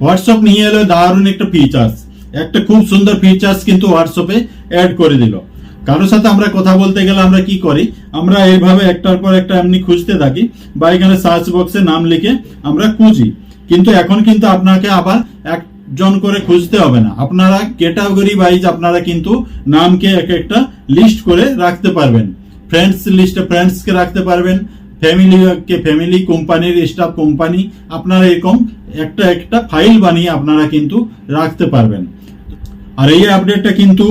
WhatsApp নিয়ে এলো, দারুণ একটা ফিচার্স একটা খুব সুন্দর ফিচার্স কিন্তু হোয়াটসঅ্যাপে অ্যাড করে দিল। কারোর সাথে আমরা কথা বলতে গেলে আমরা কি করি? আমরা এইভাবে একটার পর একটা এমনি খুঁজতে থাকি, বা এখানে সার্চ বক্সে নাম লিখে আমরা খুঁজি। কিন্তু এখন কিন্তু আপনাকে আবার একজন করে খুঁজতে হবে না। আপনারা ক্যাটাগরি ওয়াইজ আপনারা কিন্তু নামকে এক একটা লিস্ট করে রাখতে পারবেন। ফ্রেন্ডস লিস্টে ফ্রেন্ডসকে রাখতে পারবেন। ফ্যামিলিকে ফ্যামিলি কোম্পানির স্টাফ কোম্পানি আপনারা এরকম একটা একটা ফাইল বানিয়ে আপনারা কিন্তু রাখতে পারবেন। আর এই আপডেটটা কিন্তু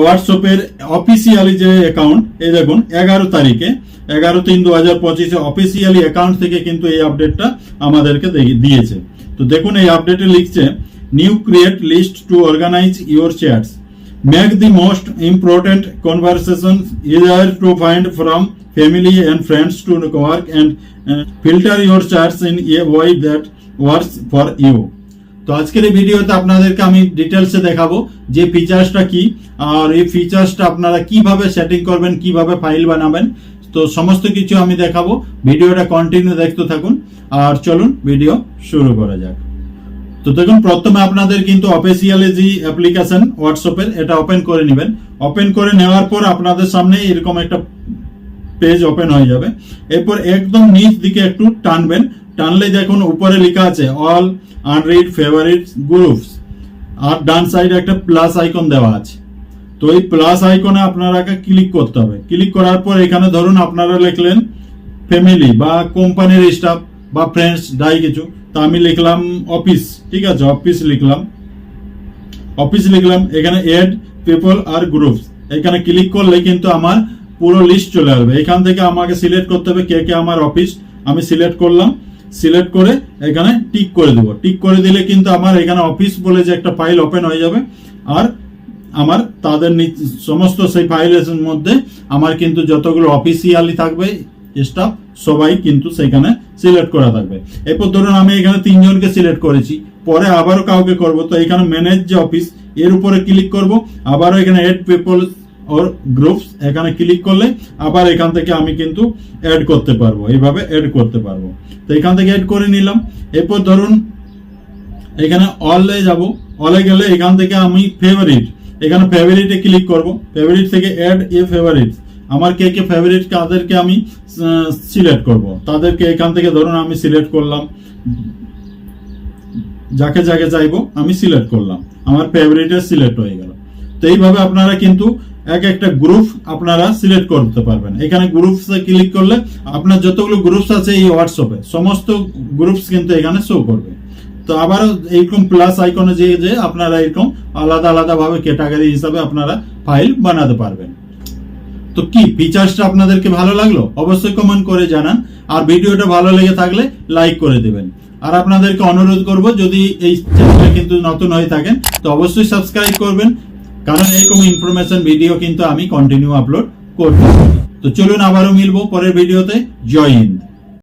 হোয়াটসঅ্যাপের অফিসিয়ালি যে অ্যাকাউন্ট এই দেখুন, এগারো তারিখে, এগারো তিন দু হাজার পঁচিশে অফিসিয়ালি অ্যাকাউন্ট থেকে কিন্তু এই আপডেটটা আমাদেরকে দিয়েছে। তো দেখুন, এই আপডেটে লিখছে new create list to organise your chats make the most important conversation easier to find from family and friends to work and filter your chats in a way that works for you তো আজকের এই ভিডিওতে আপনাদেরকে আমি ডিটেলসে দেখাবো যে ফিচার্সটা কি, আর এই ফিচার্সটা আপনারা কীভাবে সেটিং করবেন, কীভাবে ফাইল বানাবেন। তো সমস্ত কিছু আমি দেখাবো। ভিডিওটা কন্টিনিউ দেখতে থাকুন। আর চলুন ভিডিও শুরু করা যাক। তো দেখুন, প্রথমে আপনাদের কিন্তু অফিসিয়ালি যে অ্যাপ্লিকেশন হোয়াটসঅ্যাপের এটা ওপেন করে নেবেন। ওপেন করে নেওয়ার পর আপনাদের সামনে এরকম একটা পেজ ওপেন হয়ে যাবে। এরপর একদম নিচ দিকে একটু টানবেন। টানলে দেখুন উপরে লেখা আছে অল আনরিড ফেভারিট গ্রুপস আর ডান সাইডে একটা প্লাস আইকন দেওয়া আছে। তো এই প্লাস আইকনে আপনারাকে ক্লিক করতে হবে। ক্লিক করার পর এখানে ধরুন আপনারা লিখলেন ফ্যামিলি বা কোম্পানির স্টাফ বা ফ্রেন্ডস যাই কিছু। তা আমি লিখলাম অফিস ঠিক আছে? অফিস লিখলাম। অফিস লিখলাম। এখানে এড পিপল আর গ্রুপস এখানে ক্লিক করলে কিন্তু আমার পুরো লিস্ট চলে আসবে। এখান থেকে আমাকে সিলেক্ট করতে হবে কে কে আমার অফিস আমি সিলেক্ট করলাম। সিলেক্ট করে এখানে টিক করে দেবো। টিক করে দিলে কিন্তু আমার এখানে অফিস বলে যে একটা ফাইল ওপেন হয়ে যাবে। আর আমার তাদের সমস্ত সেই ফাইলের মধ্যে আমার কিন্তু যতগুলো অফিসিয়ালি থাকবে স্টাফ সবাই কিন্তু সেখানে সিলেক্ট করা থাকবে। এরপর ধরুন আমি এখানে তিনজনকে সিলেক্ট করেছি। পরে আবারও কাউকে করব। তো এখানে ম্যানেজ যে অফিস এর উপরে ক্লিক করব। আবারও এখানে এড পিপল ওর গ্রুপস এখানে ক্লিক করলে আবার এখান থেকে আমি কিন্তু অ্যাড করতে পারব। এইভাবে অ্যাড করতে পারব। তো এখান থেকে অ্যাড করে নিলাম। এরপর ধরুন, এখানে অলে যাব। অলে গেলে এখান থেকে আমি ফেভারিট এখানে ফেভারিটে ক্লিক করব। ফেভারিট থেকে অ্যাড এ ফেভারিট আমার কে কে ফেভারিট তাদেরকে আমি সিলেক্ট করব। তাদেরকে এখান থেকে ধরুন আমি সিলেক্ট করলাম। যাকে যাকে চাইব, আমি সিলেক্ট করলাম। আমার ফেভারিটে সিলেক্ট হয়ে গেল। তো এইভাবে আপনারা কিন্তু এক একটা গ্রুপ আপনারা সিলেক্ট করতে পারবেন। এখানে গ্রুপসে ক্লিক করলে আপনার যতগুলো গ্রুপস আছে এই হোয়াটসঅ্যাপে সমস্ত গ্রুপস কিন্তু এখানে শো করবে। তো আবারও এইরকম প্লাস আইকনে যে যে আপনারা এরকম আলাদা আলাদা ভাবে ক্যাটাগরি হিসাবে আপনারা ফাইল বানাতে পারবেন। তো কি ফিচার্সটা আপনাদেরকে ভালো লাগল? অবশ্যই কমেন্ট করে জানান। আর ভিডিওটা ভালো লেগে থাকলে লাইক করে দেবেন। আর আপনাদেরকে অনুরোধ করব, যদি এই চ্যানেলে কিন্তু নতুন হয়ে থাকেন, তো অবশ্যই সাবস্ক্রাইব করবেন। কারণ এরকম ইনফরমেশন ভিডিও কিন্তু আমি কন্টিনিউ আপলোড করতে তো চলুন আবারও মিলবো পরের ভিডিওতে জয় হিন্দ